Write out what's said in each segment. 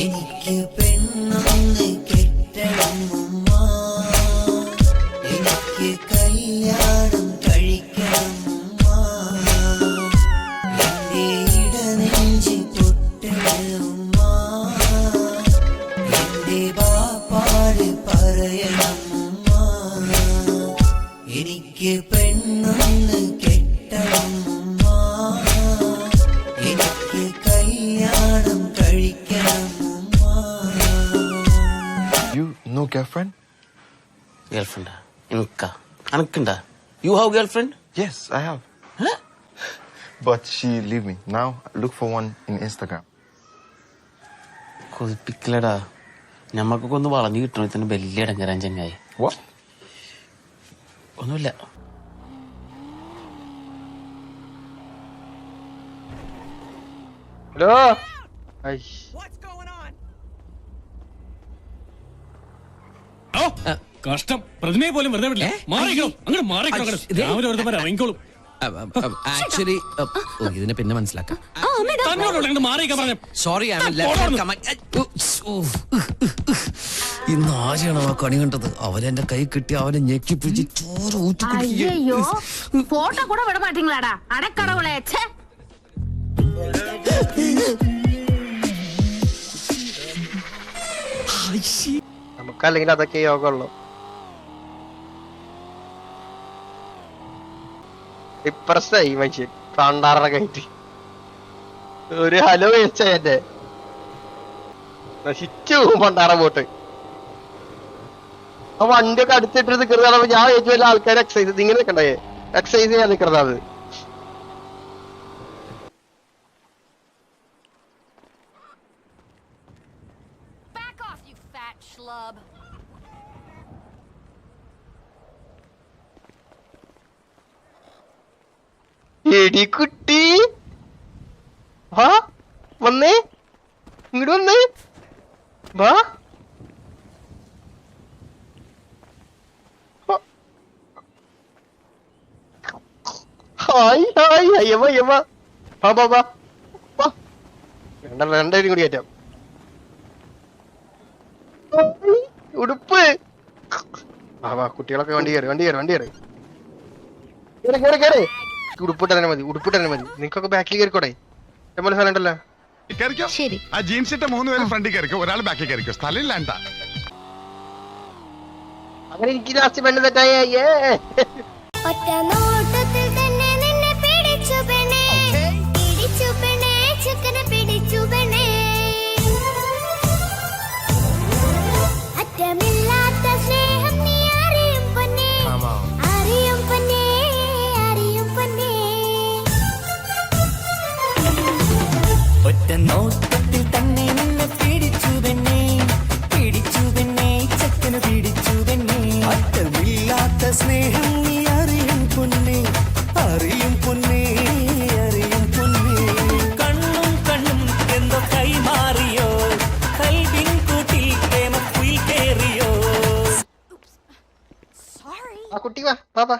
എനിക്ക് പെണ്ണൊന്ന് You no girlfriend? ഗേൾഫ്രണ്ടാ എനിക്കാ അനക്കുണ്ടാ you have girlfriend Yes, I have. But she leave me. Now look for one in Instagram. കൊതിപ്പിക്കലടാ ഞമ്മക്കൊക്കെ ഒന്ന് വളഞ്ഞു കിട്ടണ തന്നെ വലിയ ഇടങ്ങരാൻ ചങ്ങായി What? ഒന്നുമില്ല ഹലോ ഐ ഓ, കഷ്ടം. പ്രതിമയെ പോലും വെറുതെ വിടില്ല. മാറിക്കണം അങ്ങനെ മാറിക്കണം ആക്ച്വലി ഇതിനെ പിന്നെ മനസ്സിലാക്കാം. സോറി ഇന്ന് ആരെയാണ് ആ കണി കണ്ടത്? അവൻ കൈ കിട്ടി അവനെ ഞെക്കിപ്പിടിച്ച് ചോറ് ഫോട്ടോ കൂടെ വിട നമുക്കല്ലെങ്കിൽ അതൊക്കെ യോഗമുള്ളൂ. ഇപ്രസ്സായി മനുഷ്യൻ. പണ്ടാറ ആയിട്ട് ഒരു ഹലോ വെച്ച എന്റെ നശിച്ചു പണ്ടാറ പോട്ട് ആ വണ്ടിയൊക്കെ അടുത്തിട്ട് നിൽക്കുന്നതാണ് ഞാൻ ഏറ്റവും വലിയ ആൾക്കാർ എക്സസൈസ് ഇങ്ങനെ നിൽക്കണ്ടേ എക്സസൈസ് ചെയ്യാൻ നിൽക്കുന്നത് എടി കുട്ടി. വാ വന്നേ. ഇങ്ങോട്ട് വന്നേ. വാ. Hi hi Ayyamma Ayyamma. വാ വാ വാ. വാ. വേണ്ട രണ്ടേരും കൂടി കയറ്റാം. ഉടുപ്പ്. വാ വാ കുട്ടികളൊക്കെ വണ്ടി കയറി വണ്ടി കയറി വണ്ടി കയറി. കേറി കേറി കേറി ഉടുപ്പിട്ട് തന്നെ മതി ഉടുപ്പിട്ട് തന്നെ മതി. നിങ്ങൾക്കൊക്കെ ബാക്കിൽ കയറിക്കോടെ? ഇഷ്ടംപോലെ സ്ഥലം ഉണ്ടല്ലോ. കയറിക്കോ? ശരി. ആ ജീൻസ് ഇട്ട മൂന്ന് പേര് ഫ്രണ്ടിൽ കയറിക്കോ? ഒരാൾ ബാക്കിൽ കയറിക്കോ? സ്ഥലമില്ലാണ്ട അങ്ങനെ എനിക്ക് ലാസ്റ്റ് പെണ്ണ് തെറ്റായ ഒറ്റ കുട്ടി വാ വാ വാ.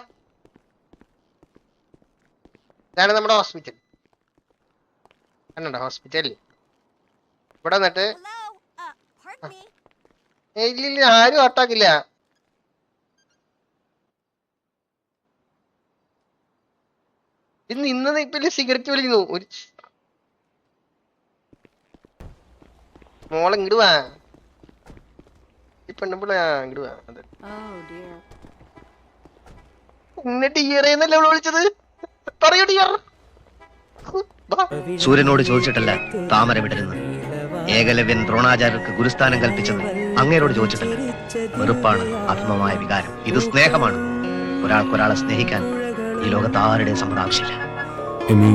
ഇതാണ് നമ്മുടെ ഹോസ്പിറ്റൽ കണ്ടോ ഹോസ്പിറ്റൽ ഇവിടെ വന്നിട്ട് ഇല്ലില്ല ഇല്ല ഇല്ല ആരും ഓട്ടാക്കില്ല ഇന്ന് ഇന്ന് ഇപ്പൊ സിഗരറ്റ് വലിക്കുന്നു ഒരു മോളെ ഇങ്ങോട്ട് വാ. ഈ പെണ്ണുമ്പിള്ള ഇങ്ങോട്ട് വാ അതെ. എന്നിട്ട് ഈറേന്നല്ലേ അവൾ വിളിച്ചത്? പറയൂ ഡിയർ സൂര്യനോട് ചോദിച്ചിട്ടല്ല താമര വിടരുന്നത്. ഏകലവ്യൻ ദ്രോണാചാര്യർക്ക് ഗുരുസ്ഥാനം കൽപ്പിച്ചത് അങ്ങേരോട് ചോദിച്ചിട്ടല്ല. വെറുപ്പാണ് അധമമായ വികാരം. ഇത് സ്നേഹമാണ്. ഒരാൾക്കൊരാളെ സ്നേഹിക്കാൻ ഈ ലോകത്ത് ആരുടെയും സമ്മതം ആവശ്യമില്ല. എന്നീ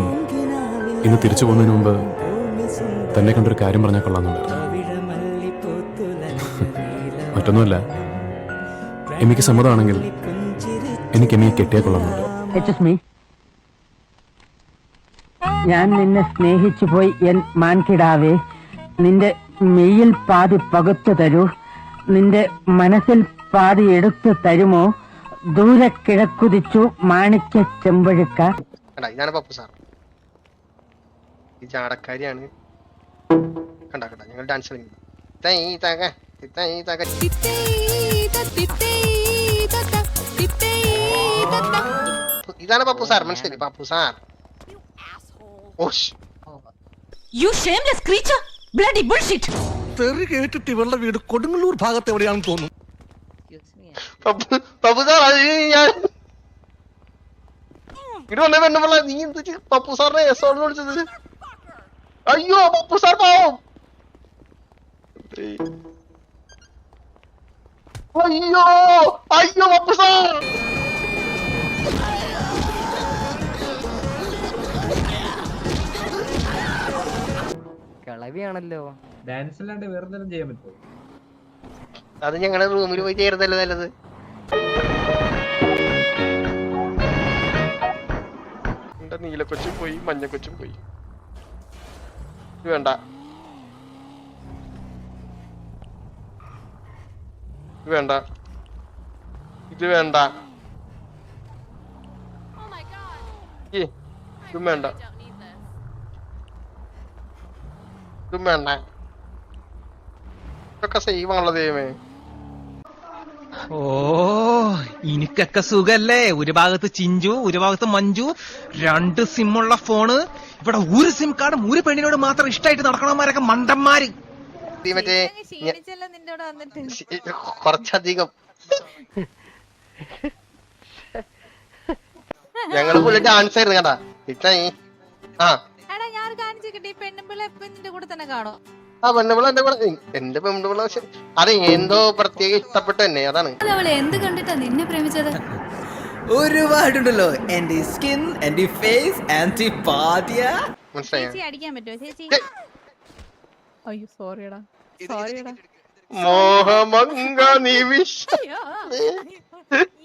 ഇന്ന് തിരിച്ചു പോകുന്നതിന് മുമ്പ് തന്നെ കണ്ടൊരു കാര്യം പറഞ്ഞാൽ കൊള്ളാമെന്നുണ്ട്. മറ്റൊന്നുമല്ല എനിക്ക് സമ്മതമാണെങ്കിൽ എനിക്ക് നീ കെട്ടിയാൽ കൊള്ളുന്നുണ്ട് മീ ഞാൻ നിന്നെ സ്നേഹിച്ചു പോയി എൻ മാൻകിടാവേ. നിന്റെ മെയ്യിൽ പാതി പകുത്തു തരൂ. നിന്റെ മനസ്സിൽ പാതി എടുത്തു തരുമോ? ദൂരെ കിഴക്കുതിച്ചു മാണിക്യ ചെമ്പഴുക്ക. ഇതാണ് പപ്പു സാർ ഈ ചാടക്കാരിയാണ് കണ്ട കണ്ട ഞങ്ങൾ ഡാൻസ് കളിക്കുന്നു. തൈ തക തൈ തക. ഇതാണ് പപ്പു സാർ മനസ്സിലായി Pappu sir. ഓഷ്. You shameless creature bloody bullshit തെറി കേട്ടിട്ട് ഇവളുടെ വീട് കൊടുങ്ങല്ലൂർ ഭാഗത്ത് എവിടെയാണെന്ന് തോന്നുന്നു. പപ്പു പപ്പു സാർ അത് ഞാൻ ഇത് വന്നേ പെണ്ണുള്ള നീ എന്ത് പപ്പു സാറിനെ എസ് ഓർഡർ വിളിച്ചത്. അയ്യോ പപ്പു സാർ പാവം. അയ്യോ അയ്യോ പപ്പു സാർ. കളവിയാണല്ലോ. അത് ഞങ്ങളുടെ റൂമിൽ പോയി ചേരുന്നല്ലേ നല്ലത്. എന്റെ നീലക്കൊച്ചും പോയി മഞ്ഞക്കൊച്ചും പോയി. ഇത് വേണ്ട. ഇത് വേണ്ട. ഇത് വേണ്ട. ഇതും വേണ്ട. ഇതും വേണ്ട. ഇതൊക്കെ സേവ് ആണല്ലോ ദൈവമേ. ഓ എനിക്കൊക്കെ സുഖല്ലേ? ഒരു ഭാഗത്ത് ചിഞ്ചു ഒരു ഭാഗത്ത് മഞ്ജു രണ്ട് സിമ്മുള്ള ഫോണ് ഇവിടെ ഒരു സിം കാർഡും ഒരു പെണ്ണിനോട് മാത്രം ഇഷ്ടമായിട്ട് നടക്കണമാരൊക്കെ മണ്ടന്മാര്. ഈ മറ്റേ ഞ- ശി- കുറച്ചധികം. ഞങ്ങൾ പുള്ളി ഡാൻസ് ആയിരുന്നു കേട്ടാ. ഇത്ത ആ. എടാ ഞാൻ കാണിച്ചിട്ട് ഈ പെണ്ണുമ്പിള്ള എപ്പോ നിന്റെ കൂടെ തന്നെ കാണോ. ആ പെണ്ണുപിള്ള എന്റെ കൂടെ എന്റെ പെണ്ണുപിള്ള പക്ഷെ അത് എന്തോ പ്രത്യേക ഇഷ്ടപ്പെട്ടു തന്നെ അതാണ്. അവളെ എന്ത് കണ്ടിട്ടാ നിന്നെ പ്രേമിച്ചത്? ഒരുപാടുണ്ടല്ലോ. എന്റെ സ്കിൻ എന്റെ ഫേസ് ആന്റി പാദ്യ മനസ്സിലായോ? ചേച്ചി അടിക്കാൻ പറ്റുമോ? ചേച്ചി. അയ്യോ സോറിയടാ സോറിയടാ മോഹമംഗ നിമിഷ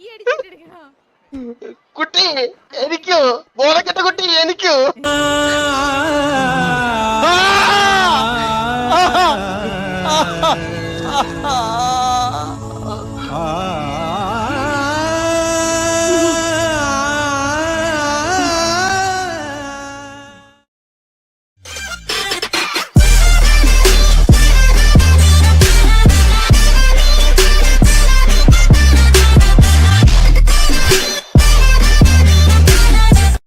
ഈ അടിച്ചിട്ടെടുക്കണോ കുട്ടി എനിക്കോ? ബോധക്കെട്ട കുട്ടി എനിക്കോ?